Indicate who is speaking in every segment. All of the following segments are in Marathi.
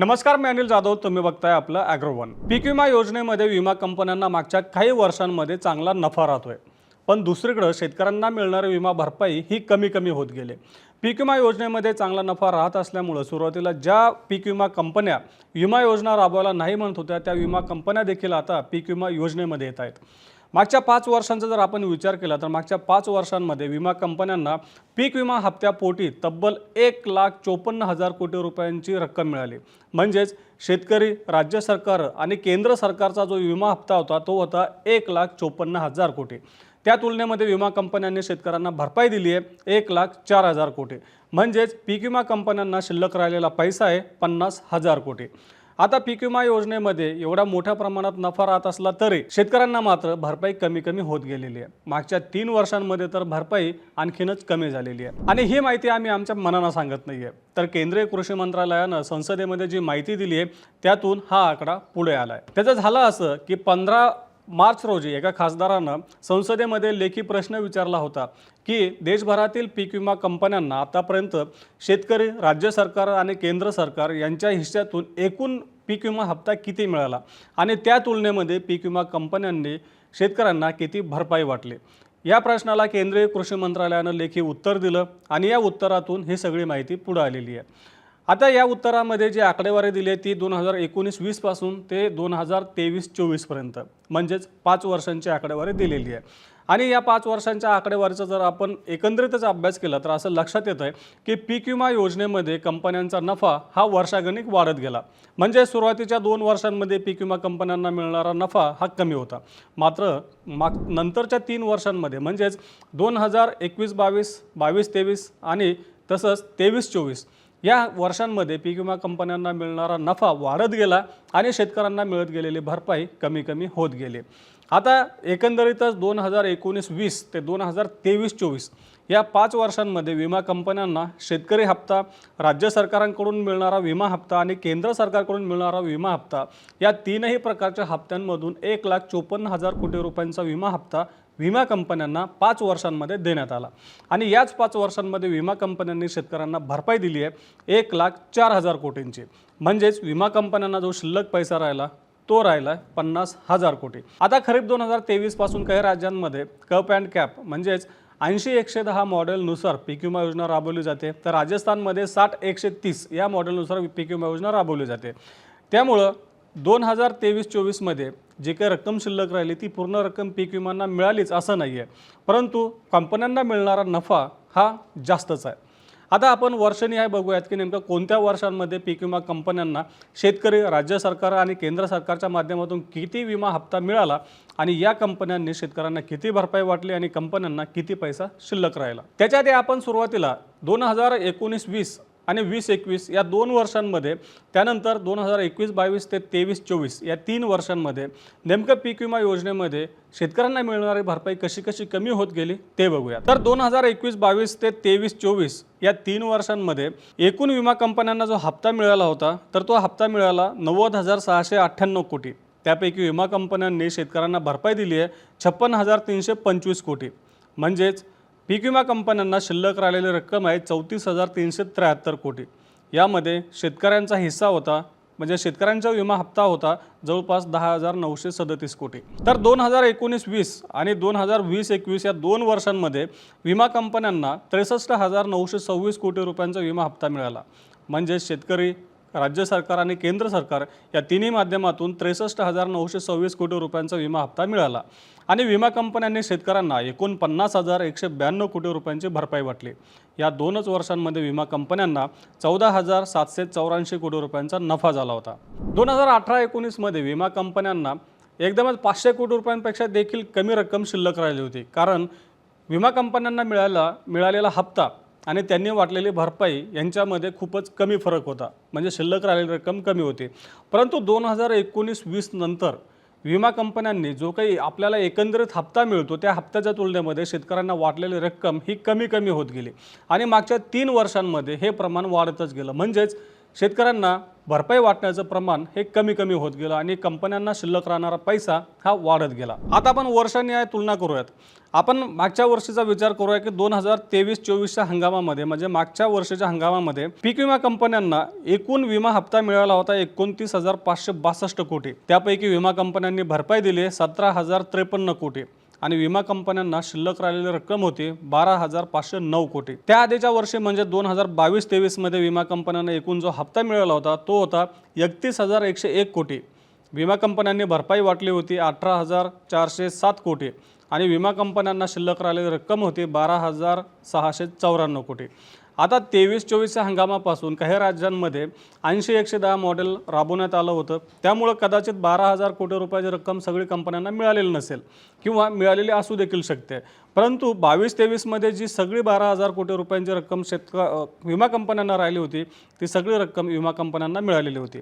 Speaker 1: नमस्कार मी अनिल जाधव. तुम्ही बघताय आपलं ॲग्रोवन पीक विमा योजनेमध्ये विमा कंपन्यांना मागच्या काही वर्षांमध्ये चांगला नफा राहतोय. पण दुसरीकडं शेतकऱ्यांना मिळणारी विमा भरपाई ही कमी कमी होत गेली. पीक विमा योजनेमध्ये चांगला नफा राहत असल्यामुळं सुरुवातीला ज्या पीक विमा कंपन्या विमा योजना राबवायला नाही म्हणत होत्या त्या विमा कंपन्या देखील आता पीक विमा योजनेमध्ये येत आहेत. मागच्या पाच वर्षांचा जर आपण विचार केला तर मागच्या पाच वर्षांमध्ये विमा कंपन्यांना पीक विमा हप्त्यापोटी तब्बल एक लाख चोपन्न हजार कोटी रुपयांची रक्कम मिळाली. म्हणजेच शेतकरी राज्य सरकार आणि केंद्र सरकारचा जो विमा हप्ता होता तो होता एक लाख चोपन्न हजार कोटी. त्या तुलनेमध्ये विमा कंपन्यांनी शेतकऱ्यांना भरपाई दिली आहे एक लाख चार हजार कोटी. म्हणजेच पीक विमा कंपन्यांना शिल्लक राहिलेला पैसा आहे पन्नास हजार कोटी. आता पीक विमा योजनेमध्ये एवढा मोठ्या प्रमाणात नफा राहत असला तरी शेतकऱ्यांना मात्र भरपाई कमी कमी होत गेलेली आहे. मागच्या तीन वर्षांमध्ये तर भरपाई आणखीनच कमी झालेली आहे. आणि ही माहिती आम्ही आमच्या मनानं सांगत नाही आहे तर केंद्रीय कृषी मंत्रालयानं संसदेमध्ये जी माहिती दिली आहे त्यातून हा आकडा पुढे आला आहे त्याचं झालं असं की पंधरा मार्च रोजी एका खासदारानं संसदेमध्ये लेखी प्रश्न विचारला होता की देशभरातील पीक विमा कंपन्यांना आतापर्यंत शेतकरी राज्य सरकार आणि केंद्र सरकार यांच्या हिश्श्यातून एकूण पीक विमा हप्ता किती मिळाला? आणि त्या तुलनेमध्ये पीक विमा कंपन्यांनी शेतकऱ्यांना किती भरपाई वाटली? या प्रश्नाला केंद्रीय कृषी मंत्रालयानं लेखी उत्तर दिलं आणि या उत्तरातून ही सगळी माहिती पुढे आलेली आहे. आता या उत्तरामध्ये जी आकडेवारी दिली आहे ती दोन हजार एकोणीस वीसपासून ते दोन हजार तेवीस चोवीसपर्यंत म्हणजेच पाच वर्षांची आकडेवारी दिलेली आहे. आणि या पाच वर्षांच्या आकडेवारीचा जर आपण एकंदरीतच अभ्यास केला तर असं लक्षात येतं आहे की पीक विमा योजनेमध्ये कंपन्यांचा नफा हा वर्षागणिक वाढत गेला. म्हणजे सुरुवातीच्या दोन वर्षांमध्ये पीक विमा कंपन्यांना मिळणारा नफा हा कमी होता. मात्र माग नंतरच्या तीन वर्षांमध्ये म्हणजेच दोन हजार एकवीस बावीस बावीस तेवीस आणि तसंच तेवीस चोवीस या वर्षांमध्ये पीक विमा कंपन्यांना मिळणारा नफा वाढत गेला आणि शेतकऱ्यांना मिळत गेलेली भरपाई कमी कमी होत गेली. आता एकंदरीतच दोन हजार एकोणीस वीस ते दोन हजार तेवीस चोवीस या पाच वर्षांमध्ये विमा कंपन्यांना शेतकरी हप्ता राज्य सरकारांकडून मिळणारा विमा हप्ता आणि केंद्र सरकारकडून मिळणारा विमा हप्ता या तीनही प्रकारच्या हप्त्यांमधून एक लाख चोपन्न हजार कोटी रुपयांचा विमा हप्ता विमा कंपन्यांना पाच वर्षांमध्ये देण्यात आला. आणि याच पाच वर्षांमध्ये विमा कंपन्यांनी शेतकऱ्यांना भरपाई दिली आहे एक लाख चार हजार कोटींची. म्हणजेच विमा कंपन्यांना जो शिल्लक पैसा राहिला तो राहिला आहे पन्नास हजार कोटी. आता खरीप दोन हजार तेवीसपासून काही राज्यांमध्ये कप अँड कॅप म्हणजेच ऐंशी एकशे दहा मॉडेलनुसार पीक विमा योजना राबवली जाते. तर राजस्थानमध्ये साठ एकशे तीस या मॉडेलनुसार पीक विमा योजना राबवली जाते. त्यामुळं दोन हजार तेवीस चोवीसमध्ये जे काही रक्कम शिल्लक राहिली ती पूर्ण रक्कम पीक विमांना मिळालीच असं नाही आहे परंतु कंपन्यांना मिळणारा नफा हा जास्तच आहे. आता आपण वर्षनिहाय बघूयात की नेमकं कोणत्या वर्षांमध्ये पीक विमा कंपन्यांना शेतकरी राज्य सरकार आणि केंद्र सरकारच्या माध्यमातून किती विमा हप्ता मिळाला आणि या कंपन्यांनी शेतकऱ्यांना किती भरपाई वाटली आणि कंपन्यांना किती पैसा शिल्लक राहिला? त्याच्या आधी आपण सुरुवातीला दोन हजार एकोणीस वीस आणि वीस एकवीस या दोन वर्षांमध्ये त्यानंतर दोन हजार एकवीस बावीस ते तेवीस चोवीस या तीन वर्षांमध्ये नेमकं पीक विमा योजनेमध्ये शेतकऱ्यांना मिळणारी भरपाई कशी कशी कमी होत गेली ते बघूया. तर दोन हजार एकवीस बावीस ते तेवीस चोवीस या तीन वर्षांमध्ये एकूण विमा कंपन्यांना जो हप्ता मिळाला होता तर तो हप्ता मिळाला नव्वद हजार सहाशे अठ्ठ्याण्णव कोटी. त्यापैकी विमा कंपन्यांनी शेतकऱ्यांना भरपाई दिली आहे छप्पन हजार तीनशे पंचवीस कोटी. म्हणजेच पीक विमा कंपन्यांना शिल्लक राहिलेली रक्कम आहे चौतीस हजार तीनशे त्र्याहत्तर कोटी. यामध्ये शेतकऱ्यांचा हिस्सा होता म्हणजे शेतकऱ्यांचा विमा हप्ता होता जवळपास दहा हजार नऊशे सदतीस कोटी. तर दोन हजार एकोणीस वीस आणि दोन हजार वीस एकवीस या दोन वर्षांमध्ये विमा कंपन्यांना त्रेसष्ट हजार नऊशे सव्वीस कोटी रुपयांचा विमा हप्ता मिळाला. म्हणजे शेतकरी राज्य सरकार आणि केंद्र सरकार या तिन्ही माध्यमातून त्रेसष्ट हजार नऊशे सव्वीस कोटी रुपयांचा विमा हप्ता मिळाला. आणि विमा कंपन्यांनी शेतकऱ्यांना एकूण पन्नास हजार एकशे ब्याण्णव कोटी रुपयांची भरपाई वाटली. या दोनच वर्षांमध्ये विमा कंपन्यांना चौदा हजार सातशे चौऱ्याऐंशी कोटी रुपयांचा नफा झाला होता. दोन हजार अठरा एकोणीसमध्ये विमा कंपन्यांना एकदमच पाचशे कोटी रुपयांपेक्षा देखील कमी रक्कम शिल्लक राहिली होती. कारण विमा कंपन्यांना मिळाला मिळालेला हप्ता आणि त्यांनी वाटलेली भरपाई यांच्यामध्ये खूपच कमी फरक होता. म्हणजे शिल्लक राहिलेली रक्कम कमी होती. परंतु दोन हजार एकोणीस वीस नंतर विमा कंपन्यांनी जो काही आपल्याला एकंदरीत हप्ता मिळतो त्या हप्त्याच्या तुलनेमध्ये शेतकऱ्यांना वाटलेली रक्कम ही कमी कमी होत गेली. आणि मागच्या तीन वर्षांमध्ये हे प्रमाण वाढतच गेलं. म्हणजेच शेतकऱ्यांना भरपाई वाटण्याचं प्रमाण हे कमी कमी होत गेलं आणि कंपन्यांना शिल्लक राहणारा पैसा हा वाढत गेला. आता आपण वर्षान्याय तुलना करूयात. आपण मागच्या वर्षीचा विचार करूया की दोन हजार तेवीस चोवीसच्या हंगामामध्ये म्हणजे मागच्या वर्षीच्या हंगामामध्ये पीक विमा कंपन्यांना एकूण विमा हप्ता मिळाला होता एकोणतीस हजार पाचशे बासष्ट कोटी. त्यापैकी विमा कंपन्यांनी भरपाई दिली सतरा हजार त्रेपन्न कोटी. आणि विमा कंपन्यांना शिल्लक राहिलेली रक्कम होती बारा हजार पाचशे नऊ कोटी. त्या आधीच्या वर्षी म्हणजे दोन हजार बावीस तेवीसमध्ये विमा कंपन्यांना एकूण जो हप्ता मिळाला होता तो होता एकतीस हजार एकशे एक कोटी. विमा कंपन्यांनी भरपाई वाटली होती अठरा हजार चारशे सात कोटी आणि विमा कंपन्यांना शिल्लक राहिलेली रक्कम होती बारा हजार सहाशे चौऱ्याण्णव कोटी. आता तेवीस चोवीसच्या हंगामापासून काही राज्यांमध्ये ऐंशी एकशे दहा मॉडेल राबवण्यात आलं होतं. त्यामुळं कदाचित बारा हजार कोटी रुपयाची रक्कम सगळी कंपन्यांना मिळालेली नसेल किंवा मिळालेली असू देखील शकते. परंतु बावीस तेवीसमध्ये जी सगळी बारा हजार कोटी रुपयांची रक्कम शेतक विमा कंपन्यांना राहिली होती ती सगळी रक्कम विमा कंपन्यांना मिळालेली होती.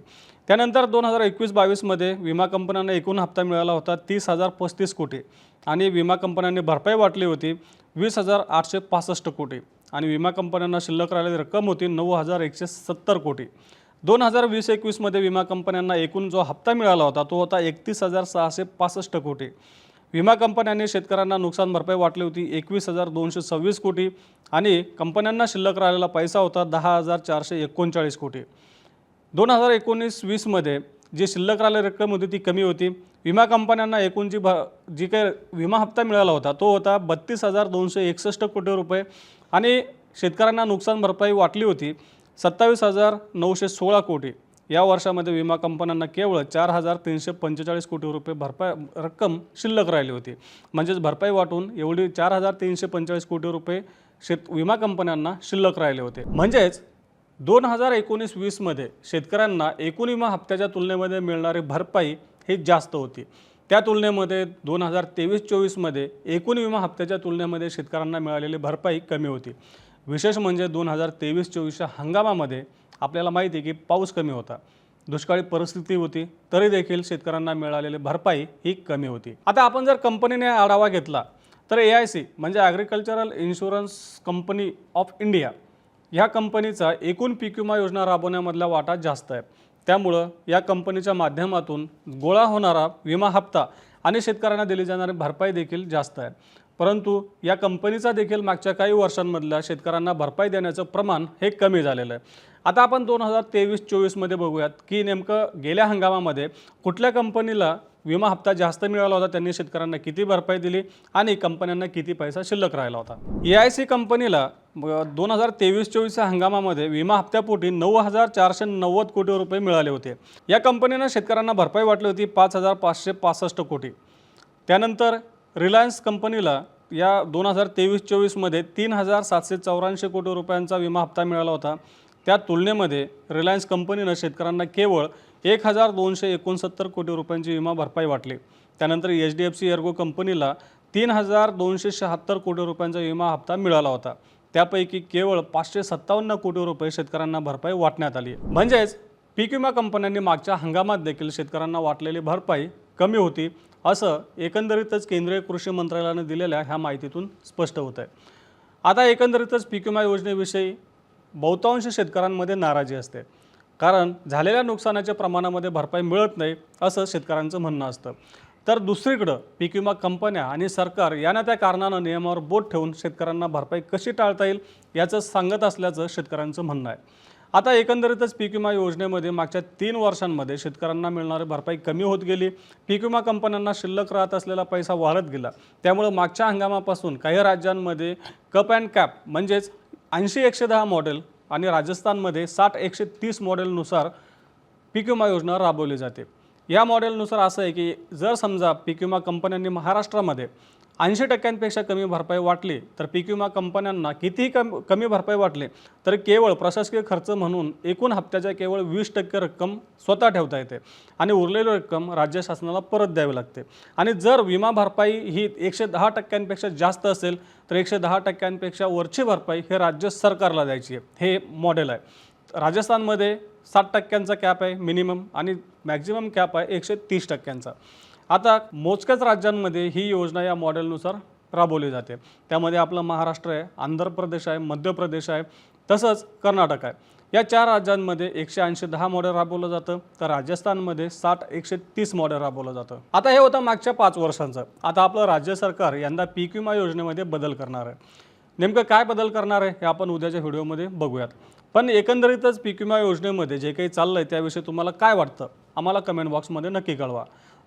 Speaker 1: त्यानंतर दोन हजार एकवीस बावीसमध्ये विमा कंपन्यांना एकूण हप्ता मिळाला होता तीस हजार पस्तीस कोटी. आणि विमा कंपन्यांनी भरपाई वाटली होती वीस हजार आठशे पासष्ट कोटी. आणि विमा कंपन्यांना शिल्लक राहिलेली रक्कम होती नऊ हजार एकशे सत्तर कोटी. दोन हजार वीस एकवीसमध्ये विमा कंपन्यांना एकूण जो हप्ता मिळाला होता तो होता एकतीस हजार सहाशे पासष्ट कोटी. विमा कंपन्यांनी शेतकऱ्यांना नुकसान भरपाई वाटली होती एकवीस हजार दोनशे सव्वीस कोटी आणि कंपन्यांना शिल्लक राहिलेला पैसा होता दहा हजार चारशे एकोणचाळीस कोटी. दोन हजार एकोणीस वीसमध्ये जी शिल्लक राहिलेली रक्कम होती ती कमी होती. विमा कंपन्यांना एकूण जी भ जी काही विमा हप्ता मिळाला होता तो होता बत्तीस हजार दोनशे एकसष्ट कोटी रुपये. आणि शेतकऱ्यांना नुकसान भरपाई वाटली होती सत्तावीस हजार नऊशे सोळा कोटी. या वर्षामध्ये विमा कंपन्यांना केवळ चार हजार तीनशे पंचेचाळीस कोटी रुपये भरपाई रक्कम शिल्लक राहिली होती. म्हणजेच भरपाई वाटून एवढी चार हजार तीनशे पंचेचाळीस कोटी रुपये शेत विमा कंपन्यांना शिल्लक राहिले होते. म्हणजेच दोन हजार एकोणीस वीसमध्ये शेतकऱ्यांना एकूण विमा हप्त्याच्या तुलनेमध्ये मिळणारी भरपाई ही जास्त होती. त्या तुलनेमध्ये दोन हजार तेवीस चोवीसमध्ये एकूण विमा हप्त्याच्या तुलनेमध्ये शेतकऱ्यांना मिळालेली भरपाई कमी होती. विशेष म्हणजे दोन हजार तेवीस चोवीसच्या हंगामामध्ये आपल्याला माहिती आहे की पाऊस कमी होता. दुष्काळी परिस्थिती होती तरी देखील शेतकऱ्यांना मिळालेली भरपाई ही कमी होती. आता आपण जर कंपनीने आढावा घेतला तर ए आय सी म्हणजे agricultural insurance company of India ह्या कंपनीचा एकूण पीक विमा योजना राबवण्यामधला वाटा जास्त आहे. त्यामुळं या कंपनीच्या माध्यमातून गोळा होणारा विमा हप्ता आणि शेतकऱ्यांना दिली जाणारी भरपाई देखील जास्त आहे. परंतु या कंपनीचा देखील मागच्या काही वर्षांमधल्या शेतकऱ्यांना भरपाई देण्याचं प्रमाण हे कमी झालेलं आहे. आता आपण दोन हजार तेवीस चोवीसमध्ये बघूयात की नेमकं गेल्या हंगामामध्ये कुठल्या कंपनीला विमा हप्ता जास्त मिळाला होता त्यांनी शेतकऱ्यांना किती भरपाई दिली आणि कंपन्यांना किती पैसा शिल्लक राहिला होता? ए आय सी कंपनीला दोन हजार तेवीस चोवीसच्या हंगामामध्ये विमा हप्त्यापोटी नऊ हजार चारशे नव्वद कोटी रुपये मिळाले होते. या कंपनीनं शेतकऱ्यांना भरपाई वाटली होती पाच हजार पाचशे पासष्ट कोटी. त्यानंतर रिलायन्स कंपनीला या दोन हजार तेवीस चोवीसमध्ये तीन हजार सातशे चौऱ्याऐंशी कोटी रुपयांचा विमा हप्ता मिळाला होता. त्या तुलनेमध्ये रिलायन्स कंपनीनं शेतकऱ्यांना केवळ एक हजार दोनशे एकोणसत्तर कोटी रुपयांची विमा भरपाई वाटली. त्यानंतर H D F C ERGO कंपनीला तीन हजार दोनशे शहात्तर कोटी रुपयांचा विमा हप्ता मिळाला होता. त्यापैकी केवळ पाचशे सत्तावन्न कोटी रुपये शेतकऱ्यांना भरपाई वाटण्यात आली. म्हणजेच पीक विमा कंपन्यांनी मागच्या हंगामात देखील शेतकऱ्यांना वाटलेली भरपाई कमी होती असं एकंदरीतच केंद्रीय कृषी मंत्रालयानं दिलेल्या ह्या माहितीतून स्पष्ट होत आहे आता एकंदरीतच पीक विमा योजनेविषयी बहुतांश शेतकऱ्यांमध्ये नाराजी असते. कारण झालेल्या नुकसानाच्या प्रमाणामध्ये भरपाई मिळत नाही असं शेतकऱ्यांचं म्हणणं असतं. तर दुसरीकडं पीक विमा कंपन्या आणि सरकार यांना त्या कारणानं नियमावर बोट ठेवून शेतकऱ्यांना भरपाई कशी टाळता येईल याचं सांगत असल्याचं शेतकऱ्यांचं म्हणणं आहे. आता एकंदरीतच पीक विमा योजनेमध्ये मागच्या तीन वर्षांमध्ये शेतकऱ्यांना मिळणारी भरपाई कमी होत गेली. पीक विमा कंपन्यांना शिल्लक राहत असलेला पैसा वाढत गेला. त्यामुळं मागच्या हंगामापासून काही राज्यांमध्ये कप अँड कॅप म्हणजेच ऐंशी एकशे दहा मॉडेल आणि राजस्थानमध्ये साठ एकशे तीस मॉडेलनुसार पीक विमा योजना राबवली जाते. या मॉडेलनुसार असं आहे की जर समजा पीक विमा कंपन्यांनी महाराष्ट्रामध्ये ऐंशी टक्क्यांपेक्षा कमी भरपाई वाटली तर पीक विमा कंपन्यांना कितीही कम कमी भरपाई वाटली तर केवळ प्रशासकीय खर्च म्हणून एकूण हप्त्याच्या केवळ वीस टक्के रक्कम स्वतः ठेवता येते आणि उरलेली रक्कम राज्य शासनाला परत द्यावी लागते. आणि जर विमा भरपाई ही एकशे दहा टक्क्यांपेक्षा जास्त असेल तर एकशे दहा टक्क्यांपेक्षा वरची भरपाई हे राज्य सरकारला द्यायची आहे. हे मॉडेल आहे. राजस्थानमध्ये साठ टक्क्यांचा कॅप आहे मिनिमम आणि मॅक्झिमम कॅप आहे एकशे तीस टक्क्यांचा. आता मोजक्याच राज्यांमध्ये ही योजना या मॉडेलनुसार राबवली जाते. त्यामध्ये आपलं महाराष्ट्र आहे आंध्र प्रदेश आहे मध्य प्रदेश आहे तसंच कर्नाटक आहे. या चार राज्यांमध्ये एकशे ऐंशी दहा मॉडेल राबवलं जातं तर राजस्थानमध्ये साठ एकशे तीस मॉडेल राबवलं जातं. आता हे होतं मागच्या पाच वर्षांचं. आता आपलं राज्य सरकार यंदा पीक विमा योजनेमध्ये बदल करणार आहे. नेमकं काय बदल करणार आहे हे आपण उद्याच्या व्हिडिओमध्ये बघूयात. पण एकंदरीतच पीक विमा योजनेमध्ये जे काही चाललं आहे त्याविषयी तुम्हाला काय वाटतं? आम्हाला कमेंट बॉक्समध्ये नक्की कळवा.